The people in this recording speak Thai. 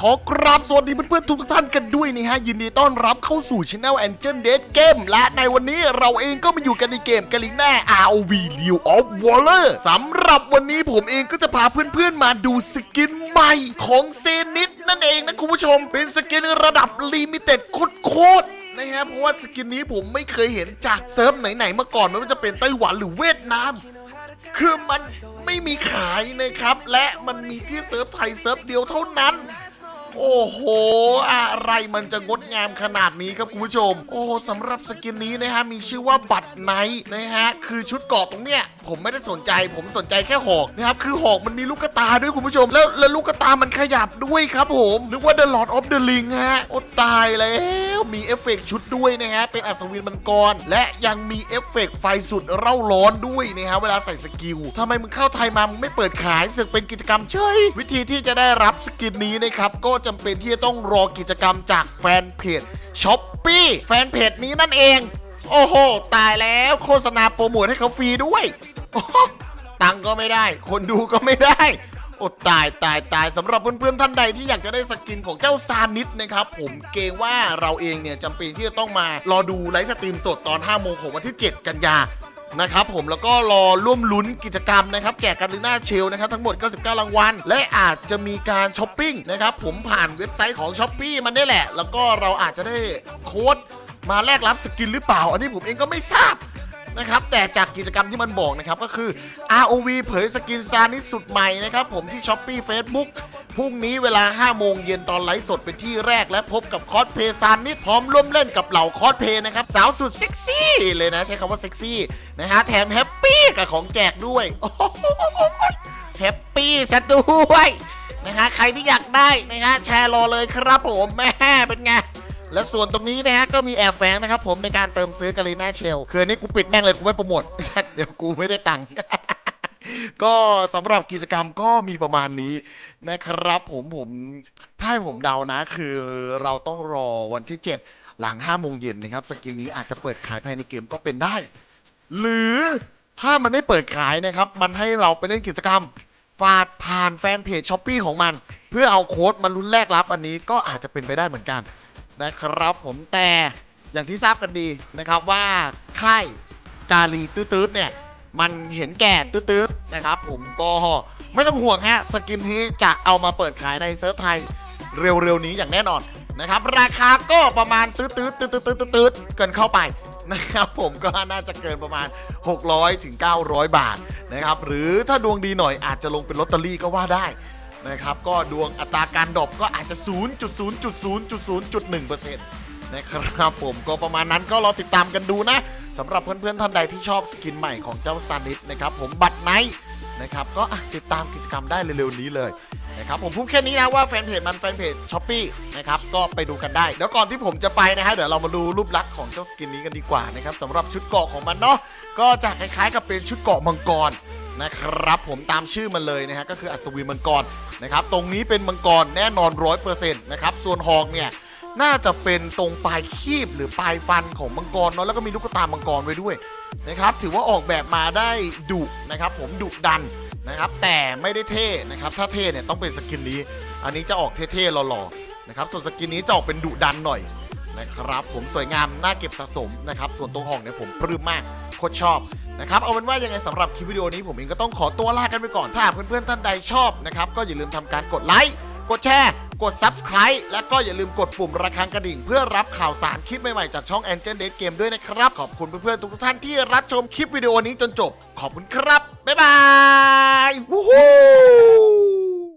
ขอกราบสวัสดีเพื่อนๆทุกท่านกันด้วยนะฮะยินดีต้อนรับเข้าสู่ช anel Angel Dead Game และในวันนี้เราเองก็มาอยู่กันในเกมกาลิน่า ROV League of Waller สำหรับวันนี้ผมเองก็จะพาเพื่อนๆมาดูสกินใหม่ของเซนิตนั่นเองนะคุณผู้ชมเป็นสกินระดับลิมิเต็ดโคตรนะฮะเพราะว่าสกินนี้ผมไม่เคยเห็นจากเซิร์ฟไหนๆมาก่อนไม่ว่าจะเป็นไต้หวันหรือเวียดนาม คือมันไม่มีขายนะครับ และมันมีที่เซิร์ฟไทยเซิร์ฟเดียวเท่านั้น โอ้โห อะไรมันจะงดงามขนาดนี้ครับคุณผู้ชม โอ้สำหรับสกินนี้นะฮะ มีชื่อว่าบัตรไนท์นะฮะ คือชุดเกราะตรงเนี้ย ผมไม่ได้สนใจ ผมสนใจแค่หอกนะครับ คือหอกมันมีลูกตาด้วยคุณผู้ชม แล้วแล้วลูกตามันขยับด้วยครับผม นึกว่า The Lord of the Ring ฮะ โอ้ตายแล้ว มีเอฟเฟกต์ชุดด้วยนะฮะ เป็นอัศวินมังกร และยังมีเอฟเฟกต์ไฟสุดเร่าร้อนด้วยนะฮะ เวลาใส่สกิลทำไมมึงเข้าไทยมา มึงไม่เปิดขายสึกเป็นกิจกรรมเฉย วิธีที่จะได้รับสกินนี้นะครับ ก็จำเป็นที่จะต้องรอกิจกรรมจากแฟนเพจช้อปปี้แฟนเพจนี้นั่นเอง โอ้โห ตายแล้วโฆษณาโปรโมทให้เขาฟรีด้วยตังก็ไม่ได้ คนดูก็ไม่ได้ โอ้ตายตายตายสำหรับเพื่อนๆท่านใดที่อยากจะได้สกินของเจ้าซานิสนะครับผมเกรงว่าเราเองเนี่ยจำเป็นที่จะต้องมารอดูไลฟ์สตรีมสดตอน5โมงของวันที่ 7 กันยานะครับผมแล้วก็รอร่วมลุ้นกิจกรรมนะครับแจกกันลีน่าเชลนะครับทั้งหมด 99 รางวัล และอาจจะมีการช้อปปิ้งนะครับผมผ่านเว็บไซต์ของช้อปปีมันนี่แหละ แล้วก็เราอาจจะได้โค้ดมาแลกรับสกินหรือเปล่า อันนี้ผมเองก็ไม่ทราบ นะครับแต่จากกิจกรรมที่มันบอกนะครับก็คือ ROV เผยสกินซานิสสุดใหม่นะครับผมที่ s h อ p e e Facebook พรุ่งนี้เวลา 5 โมงเย็นตอนไลฟ์สดเป็นที่แรกและพบกับคอสเพย์ซานิสพร้อมร่วมเล่นกับเหล่าคอสเพย์นะครับ สาวสุดเซ็กซี่เลยนะ ใช้คำว่าเซ็กซี่นะฮะ แถมแฮปปี้กับของแจกด้วยแฮปปี้ซะด้วยนะฮะใครที่อยากได้นะฮะแชร์รอเลยครับผมแม่เป็นไง และส่วนตรงนี้นะฮะก็มีแอบแฝงนะครับผมในการเติมซื้อกาลีน่าเชลคืออันนี้กูปิดแม่งเลยกูไม่โปรโมท เดี๋ยวกูไม่ได้ตังค์ ก็สำหรับกิจกรรมก็มีประมาณนี้นะครับผมผมถ้าให้ผมเดานะ คือเราต้องรอวันที่ 7 หลัง5โมงเย็นนะครับ สกิลนี้อาจจะเปิดขายภายในเกมก็เป็นได้ หรือถ้ามันไม่เปิดขายนะครับ มันให้เราไปเล่นกิจกรรมฝากผ่านแฟนเพจช้อปปีของมัน เพื่อเอาโค้ดมาลุ้นแลกรับอันนี้ก็อาจจะเป็นไปได้เหมือนกัน นะครับผมแต่อย่างที่ทราบกันดีนะครับว่าค่ายกาลีตื้อๆเนี่ยมันเห็นแก่ตื้อๆนะครับผมก็ไม่ต้องห่วงฮะสกินนี้จะเอามาเปิดขายในเซิร์ฟไทยเร็วๆนี้อย่างแน่นอนนะครับ ราคาก็ประมาณตื้อๆตื้อๆตื้อๆตื้อๆเกินเข้าไปนะครับผมก็น่าจะเกินประมาณ 600ถึง900 บาทนะครับหรือถ้าดวงดีหน่อยอาจจะลงเป็นลอตเตอรี่ก็ว่าได้ นะครับก็ดวงอัตราการดรอปก็อาจจะ 0.0.0.0.1%นะครับผมก็ประมาณนั้นก็รอติดตามกันดูนะสำหรับเพื่อนๆท่านใดที่ชอบสกินใหม่ของเจ้าซานิสนะครับผมบัตรไนท์นะครับก็ติดตามกิจกรรมได้เร็วๆนี้เลยนะครับผมพูดแค่นี้นะว่าแฟนเพจมันแฟนเพจช้อปปี้นะครับก็ไปดูกันได้เดี๋ยวก่อนที่ผมจะไปนะฮะเดี๋ยวเรามาดูรูปลักษณ์ของเจ้าสกินนี้กันดีกว่านะครับสำหรับชุดเกราะของมันเนาะก็จะคล้ายๆกับเป็นชุดเกราะมังกร นะครับผมตามชื่อมันเลยนะฮะก็คืออัศวินมังกรนะครับตรงนี้เป็นมังกรแน่นอนร้อยเปอร์เซ็นต์นะครับส่วนหอกเนี่ยน่าจะเป็นตรงปลายคีบหรือปลายฟันของมังกรเนาะแล้วก็มีลูกตามังกรไว้ด้วยนะครับถือว่าออกแบบมาได้ดุนะครับผมดุดันนะครับแต่ไม่ได้เท่นะครับถ้าเท่เนี่ยต้องเป็นสกินนี้ อันนี้จะออกเท่ๆหล่อๆนะครับส่วนสกินนี้จะออกเป็นดุดันหน่อยนะครับผมสวยงามน่าเก็บสะสมนะครับส่วนตรงห้องเนี่ยผมปลื้มมากโคตรชอบ นะครับเอาเป็นว่ายังไงสำหรับคลิปวิดีโอนี้ผมเองก็ต้องขอตัวลากันไปก่อนถ้าหากเพื่อนๆท่านใดชอบนะครับก็อย่าลืมทำการกดไลค์กดแชร์ กด Subscribe และก็อย่าลืมกดปุ่มระฆังกระดิ่ง เพื่อรับข่าวสารคลิปใหม่ ๆ จากช่อง Angel Date Game ด้วยนะครับ ขอบคุณเพื่อนๆทุกท่านที่รับชมคลิปวิดีโอนี้จนจบ ขอบคุณครับ บ๊ายบาย วู้ฮู้